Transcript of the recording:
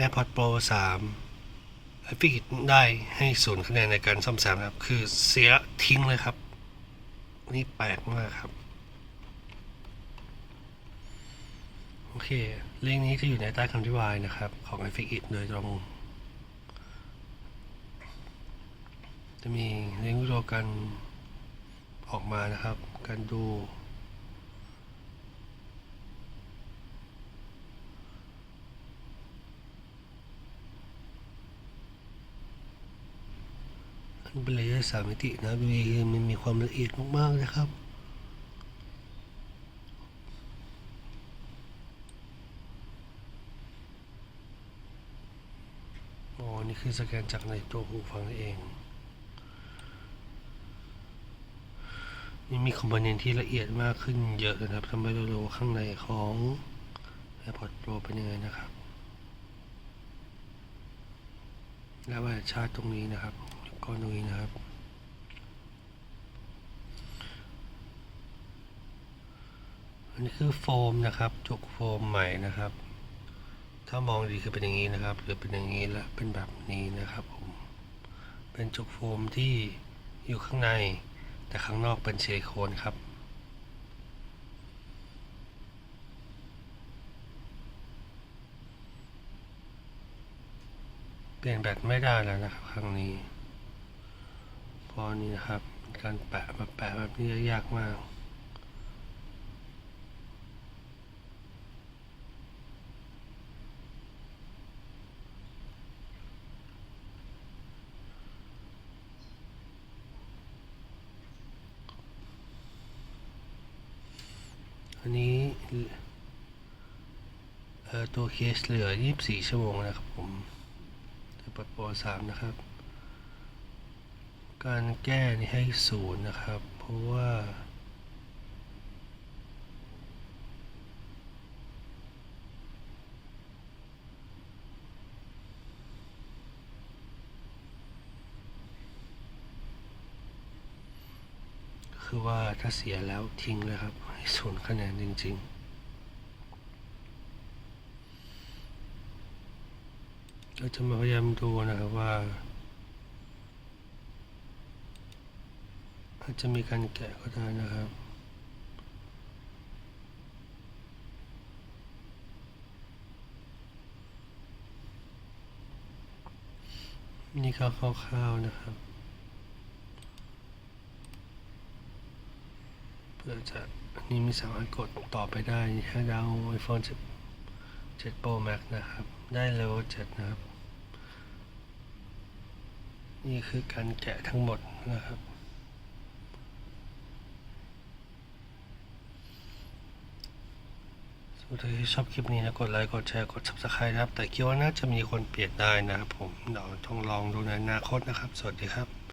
AirPods Pro 3 i f i x ได้ให้ศูนย์คะแนนในการซ่อมแซมนะครับ คือเสียทิ้งเลยครับ นี่แปลกมากครับ โอเค ลิงก์นี้จะอยู่ในใต้คำอธิบายนะครับ ของ i f i x โดยตรง จะมีลิงก์วิดีโอการออกมานะครับ การดู อันเป็นเลเยอร์สามมิตินะมีมันมีความละเอียดมากๆนะครับอ๋อนี่คือสแกนจากในตัวหูฟังเองนี่มีคอมโพเนนต์ที่ละเอียดมากขึ้นเยอะนะครับทำให้เรารู้ข้างในของ AirPods Pro เป็นยังไงนะครับ แล้วว่าชาร์จตรงนี้นะครับ ก้อนตรงนี้นะครับ อันนี้คือโฟมนะครับ จุกโฟมใหม่นะครับ ถ้ามองดีคือเป็นอย่างนี้นะครับ หรือเป็นอย่างนี้และเป็นแบบนี้นะครับผม เป็นจุกโฟมที่อยู่ข้างใน แต่ข้างนอกเป็นซิลิโคนครับเปลี่ยนแบตไม่ได้แล้วนะครับครั้งนี้าะนี่นะครับ การแปะมาแปะแบบนี้ยากมากอันนี้ตัวเคสเหลือ 24 ชั่วโมงนะครับผมจะปัดโปร3นะครับ การแก้นี่ให้ศูนย์นะครับ เพราะว่า คือว่าถ้าเสียแล้วทิ้งเลยครับ ให้ศูนย์คะแนนจริงๆเราจะมาพยายามดูนะครับว่า อาจจะมีการแกะก็ได้นะครับนี่ก็คร่าวๆนะครับ เพื่อจะอันนี้มีสามารถกดต่อไปได้ถ้าดาว iPhone 7 7 Pro Max นะครับ ได้ level 7นะครับ นี่คือการแกะทั้งหมดนะครับ สำหรับที่ชอบคลิปนี้นะกดไลค์กดแชร์กด subscribe นะครับ แต่คิดว่าน่าจะมีคนเปลี่ยนได้นะครับผมเดี๋ยวต้องลองดูในอนาคตนะครับ สวัสดีครับ